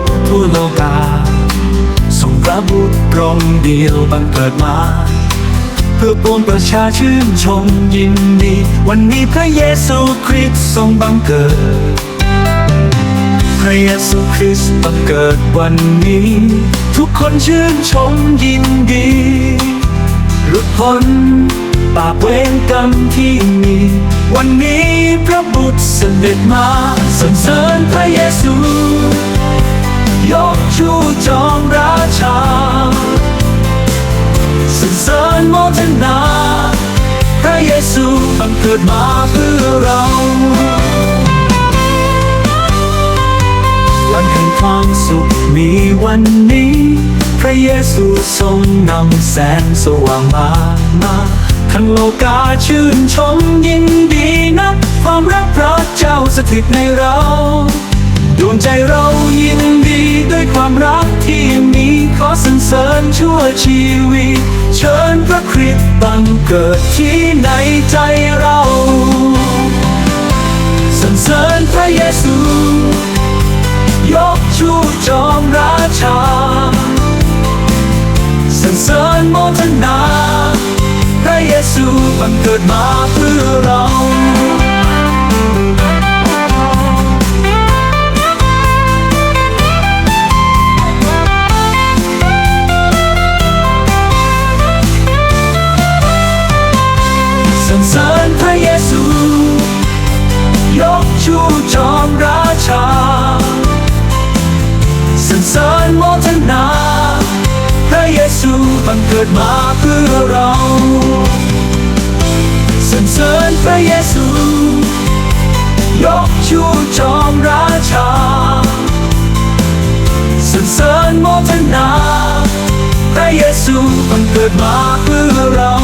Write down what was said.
ตรทั่โลกาทรงพระบุตรตรงเดียวบังเกิดมา เพื่อปวงประชาชื่นชมยินดี วันนี้พระเยซูคริสต์ทรงบังเกิด พระเยซูคริสต์บังเกิดวันนี้ ทุกคนชื่นชมยินดีหลุดพ้นบาปเวรกรรมที่มี วันนี้พระบุตรเสด็จมาสรรเสริญ เกิดมาเพื่อเราวันแห่งความสุขมีวันนี้ พระเยซูทรงนำแสงสว่างมามาทั้งโลกาชื่นชมยินดีนะความรักพระเจ้าสถิตในเรา ดวงใจเรายินดีด้วยความรัก ริญชั่วชีวิต เชิญพระคริสต์บังเกิดที่ในใจเราสรรเสริญพระเยซู ยกชูจอมราชาสรรเสริญโมทนา พระเยซูบังเกิดมาเพื่อเรา บังเกิดมาเพื่อเราสรรเสริญพระเยซู ยกชูจอมราชาสรรเสริญโมทนา พระเยซูบังเกิดมาเพื่อเรา